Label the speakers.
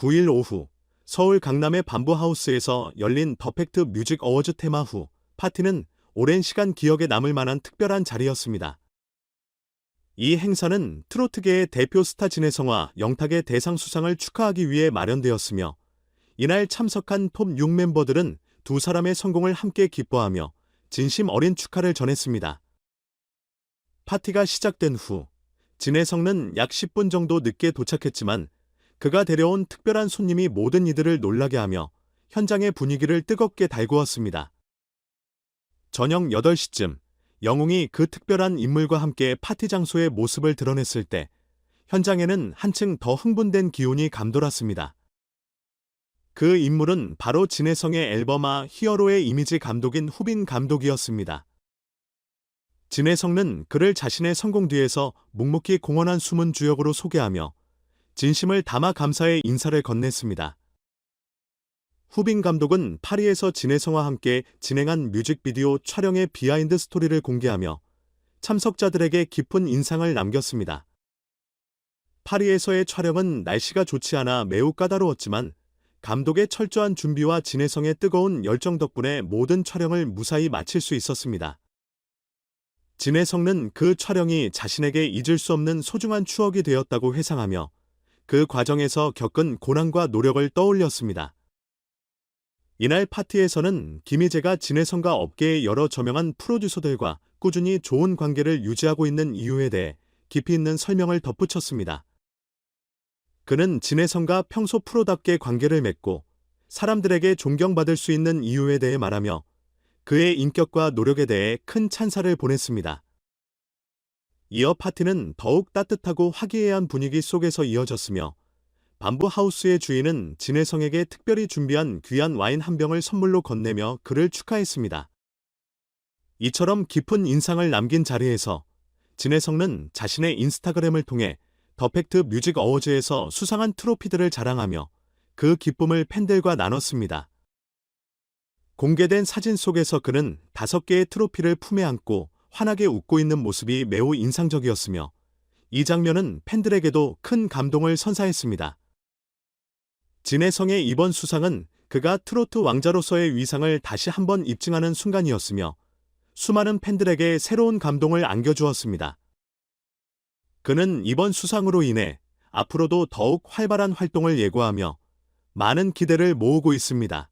Speaker 1: 9일 오후 서울 강남의 밤부하우스에서 열린 더팩트 뮤직 어워즈 테마 후 파티는 오랜 시간 기억에 남을 만한 특별한 자리였습니다. 이 행사는 트로트계의 대표 스타 진혜성과 영탁의 대상 수상을 축하하기 위해 마련되었으며 이날 참석한 톱 6 멤버들은 두 사람의 성공을 함께 기뻐하며 진심 어린 축하를 전했습니다. 파티가 시작된 후 진혜성은 약 10분 정도 늦게 도착했지만 그가 데려온 특별한 손님이 모든 이들을 놀라게 하며 현장의 분위기를 뜨겁게 달구었습니다. 저녁 8시쯤 영웅이 그 특별한 인물과 함께 파티 장소의 모습을 드러냈을 때 현장에는 한층 더 흥분된 기운이 감돌았습니다. 그 인물은 바로 진혜성의 앨범아 히어로의 이미지 감독인 후빈 감독이었습니다. 진혜성은 그를 자신의 성공 뒤에서 묵묵히 공헌한 숨은 주역으로 소개하며 진심을 담아 감사의 인사를 건넸습니다. 후빈 감독은 파리에서 진혜성과 함께 진행한 뮤직비디오 촬영의 비하인드 스토리를 공개하며 참석자들에게 깊은 인상을 남겼습니다. 파리에서의 촬영은 날씨가 좋지 않아 매우 까다로웠지만 감독의 철저한 준비와 진혜성의 뜨거운 열정 덕분에 모든 촬영을 무사히 마칠 수 있었습니다. 진혜성은 그 촬영이 자신에게 잊을 수 없는 소중한 추억이 되었다고 회상하며 그 과정에서 겪은 고난과 노력을 떠올렸습니다. 이날 파티에서는 김희재가 진혜성과 업계의 여러 저명한 프로듀서들과 꾸준히 좋은 관계를 유지하고 있는 이유에 대해 깊이 있는 설명을 덧붙였습니다. 그는 진혜성과 평소 프로답게 관계를 맺고 사람들에게 존경받을 수 있는 이유에 대해 말하며 그의 인격과 노력에 대해 큰 찬사를 보냈습니다. 이어 파티는 더욱 따뜻하고 화기애애한 분위기 속에서 이어졌으며 밤부 하우스의 주인은 진혜성에게 특별히 준비한 귀한 와인 한 병을 선물로 건네며 그를 축하했습니다. 이처럼 깊은 인상을 남긴 자리에서 진혜성은 자신의 인스타그램을 통해 더 팩트 뮤직 어워즈에서 수상한 트로피들을 자랑하며 그 기쁨을 팬들과 나눴습니다. 공개된 사진 속에서 그는 다섯 개의 트로피를 품에 안고 환하게 웃고 있는 모습이 매우 인상적이었으며 이 장면은 팬들에게도 큰 감동을 선사했습니다. 진혜성의 이번 수상은 그가 트로트 왕자로서의 위상을 다시 한번 입증하는 순간이었으며 수많은 팬들에게 새로운 감동을 안겨주었습니다. 그는 이번 수상으로 인해 앞으로도 더욱 활발한 활동을 예고하며 많은 기대를 모으고 있습니다.